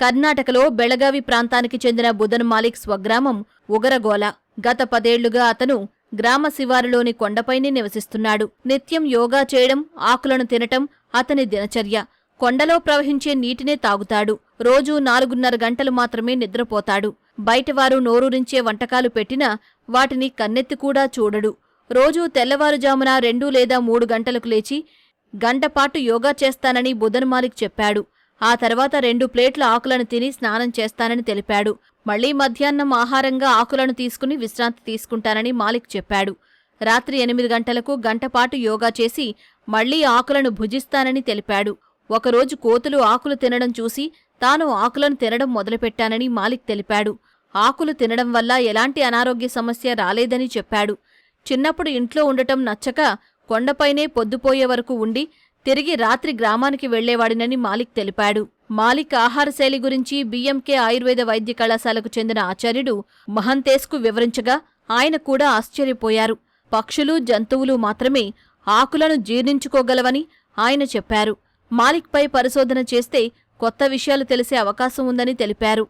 కర్ణాటకలో బెళగావి ప్రాంతానికి చెందిన బుధన్ మాలిక్ స్వగ్రామం ఉగరగోల. గత పదేళ్ళుగా అతను గ్రామ శివారులోని కొండపైనే నివసిస్తున్నాడు. నిత్యం యోగా చేయడం ఆకులను తినటం అతని దినచర్య. కొండలో ప్రవహించే నీటినే తాగుతాడు. రోజూ నాలుగున్నర గంటలు మాత్రమే నిద్రపోతాడు. బయటవారు నోరూరించే వంటకాలు పెట్టినా వాటిని కన్నెత్తి కూడా చూడడు. రోజూ తెల్లవారుజామున రెండు లేదా మూడు గంటలకు లేచి గంటపాటు యోగా చేస్తానని బుధన్ మాలిక్ చెప్పాడు. ఆ తర్వాత రెండు ప్లేట్ల ఆకులను తిని స్నానం చేస్తానని తెలిపాడు. మళ్ళీ మధ్యాహ్నం ఆహారంగా ఆకులను తీసుకుని విశ్రాంతి తీసుకుంటానని మాలిక్ చెప్పాడు. రాత్రి ఎనిమిది గంటలకు గంటపాటు యోగా చేసి మళ్ళీ ఆకులను భుజిస్తానని తెలిపాడు. ఒకరోజు కోతులు ఆకులు తినడం చూసి తాను ఆకులను తినడం మొదలుపెట్టానని మాలిక్ తెలిపాడు. ఆకులు తినడం వల్ల ఎలాంటి అనారోగ్య సమస్య రాలేదని చెప్పాడు. చిన్నప్పుడు ఇంట్లో ఉండటం నచ్చక కొండపైనే పొద్దుపోయే వరకు ఉండి తిరిగి రాత్రి గ్రామానికి వెళ్ళేవాడినని మాలిక్ తెలిపాడు. మాలిక్ ఆహారశైలి గురించి బిఎంకే ఆయుర్వేద వైద్య కళాశాలకు చెందిన ఆచార్యుడు మహంతేస్కు వివరించగా ఆయన కూడా ఆశ్చర్యపోయారు. పక్షులు జంతువులు మాత్రమే ఆకులను జీర్ణించుకోగలవని ఆయన చెప్పారు. మాలిక్పై పరిశోధన చేస్తే కొత్త విషయాలు తెలిసే అవకాశం ఉందని తెలిపారు.